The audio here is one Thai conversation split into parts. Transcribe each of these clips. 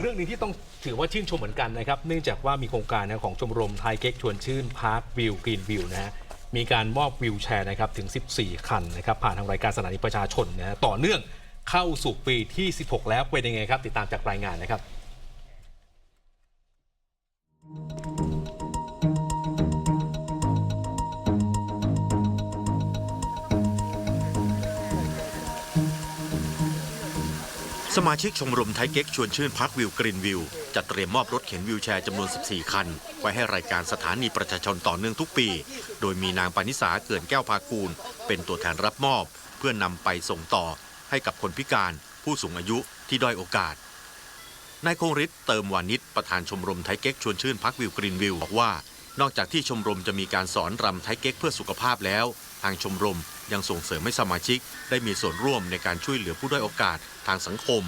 เรื่องหนี้ที่ต้องถือว่าชื่นชมเหมือนกันนะครับ เนื่องจากว่ามีโครงการนะของชมรมไทยเก๊กชวนชื่นพาร์ควิวกรีนวิวนะฮะมีการมอบวิวแชร์นะครับถึง 14 คันนะครับผ่านทางรายการสถานีประชาชนนะฮะต่อเนื่องเข้าสู่ปีที่ 16 แล้วเป็นยังไงครับ ติดตามจากรายงานนะครับ สมาชิกชมรมไทยเก๊กชวนชื่นพักวิวกรีนวิวจะเตรียมมอบรถเข็นวิวแชร์จำนวน 14 คัน ไว้ให้รายการสถานีประชาชนต่อเนื่องทุกปี โดยมีนางปานิสาเกินแก้วพากูล เป็นตัวแทนรับมอบ เพื่อนนำไปส่งต่อให้กับคนพิการ ผู้สูงอายุที่ด้อยโอกาสนายคงฤทธิ์เติมวานิชประธานชมรมไทยเก๊กชวนชื่นพักวิวกรีนวิวบอกว่า นอกจากที่ชมรมจะมีการสอนรำไทยเก๊กเพื่อสุขภาพแล้ว ทางชมรมยังส่งเสริมให้สมาชิก ได้มีส่วนร่วมในการช่วยเหลือผู้ด้อยโอกาสทางสังคม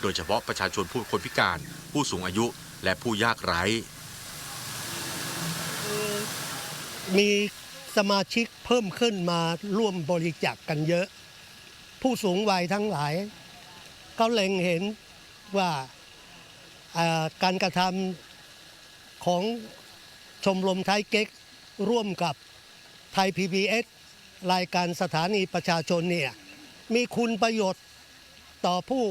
โดยเฉพาะประชาชนผู้คนพิการ ผู้สูงอายุและผู้ยากไร้ มีสมาชิกเพิ่มขึ้นมาร่วมบริจาคกกันเยอะ ผู้สูงวัยทั้งหลายเขาเล็งเห็นว่าการกระทำของ ชมรมไทยเก๊กร่วมกับไทย PBS รายการสถานีประชาชนเนี่ยมีคุณประโยชน์ต่อผู้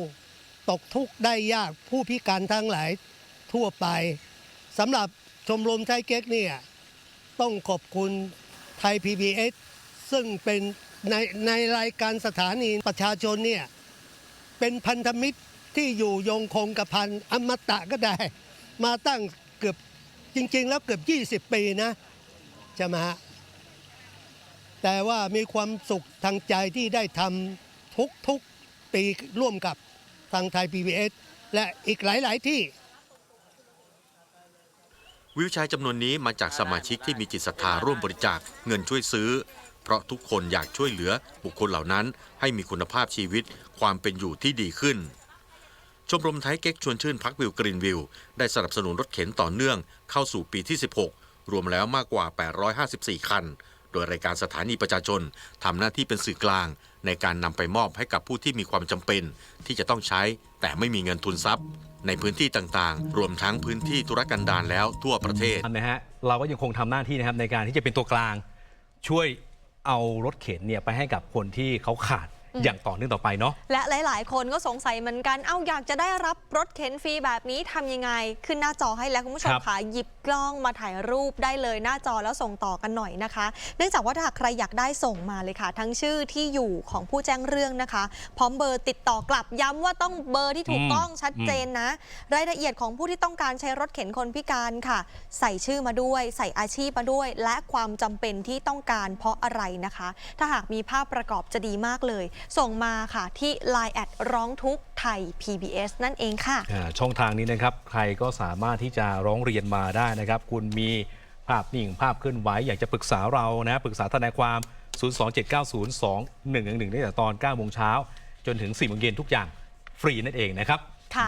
ตกทุกข์ได้ยากผู้พิการทั้งหลายทั่วไปสำหรับชมรมไทยเก๊กเนี่ยต้องขอบคุณไทย PBS ซึ่งเป็นในในรายการสถานีประชาชนเนี่ยเป็นพันธมิตรที่อยู่ยงคงกระพันอมตะก็ได้ มาตั้งเกือบ จริง ๆ แล้วเกือบ 20 ปีนะใช่ไหมฮะแต่ว่ามีความสุขทางใจที่ได้ทำทุกๆปีร่วมกับทางไทย PBS และอีกหลาย ๆ ที่วิวแชร์จำนวนนี้มาจากสมาชิกที่มีจิตศรัทธาร่วมบริจาคเงินช่วยซื้อ เพราะทุกคนอยากช่วยเหลือบุคคลเหล่านั้นให้มีคุณภาพชีวิตความเป็นอยู่ที่ดีขึ้น ชมรมไทยเก๊กชวนชื่นพักวิวกรีนวิว ได้สนับสนุนรถเข็นต่อเนื่องเข้าสู่ปีที่ 16 รวมแล้วมากกว่า 854 คัน โดยรายการสถานีประชาชนทำหน้าที่เป็นสื่อกลาง ในการนำไปมอบให้กับผู้ที่มีความจำเป็น ที่จะต้องใช้แต่ไม่มีเงินทุนทรัพย์ ในพื้นที่ต่างๆ รวมทั้งพื้นที่ธุรกันดารแล้วทั่วประเทศนะฮะเราก็ยังคงทำหน้าที่นะครับในการที่จะเป็นตัวกลาง ช่วยเอารถเข็นเนี่ยไปให้กับคนที่เขาขาด อย่างต่อเนื่องต่อไปเนาะและหลาย ๆ คนก็สงสัยเหมือนกัน เอ้าอยากจะได้รับรถเข็นฟรีแบบนี้ทำยังไง ขึ้นหน้าจอให้แล้วคุณผู้ชมครับค่ะหยิบกล้องมาถ่ายรูปได้เลยหน้าจอแล้วส่งต่อกันหน่อยนะคะ เนื่องจากว่าถ้าหากใครอยากได้ส่งมาเลยค่ะ ทั้งชื่อที่อยู่ของผู้แจ้งเรื่องนะคะ พร้อมเบอร์ติดต่อกลับย้ำว่าต้องเบอร์ที่ถูกต้องชัดเจนนะ รายละเอียดของผู้ที่ต้องการใช้รถเข็นคนพิการค่ะ ใส่ชื่อมาด้วย ใส่อาชีพมาด้วย และความจำเป็นที่ต้องการเพราะอะไรนะคะ ถ้าหากมีภาพประกอบจะดีมากเลยส่งมาค่ะที่ Line แอดร้องทุกข์ไทย PBS นั่นเองค่ะ อ่าช่องทางนี้นะครับ ใครก็สามารถที่จะร้องเรียนมาได้นะครับ คุณมีภาพนิ่งภาพเคลื่อนไหวอยากจะปรึกษาเรานะปรึกษาทนายความ 027902111ตั้งแต่ตอน9โมงเช้าจนถึง4โมงเย็นทุกอย่างฟรีนั่นเองนะครับ ค่ะ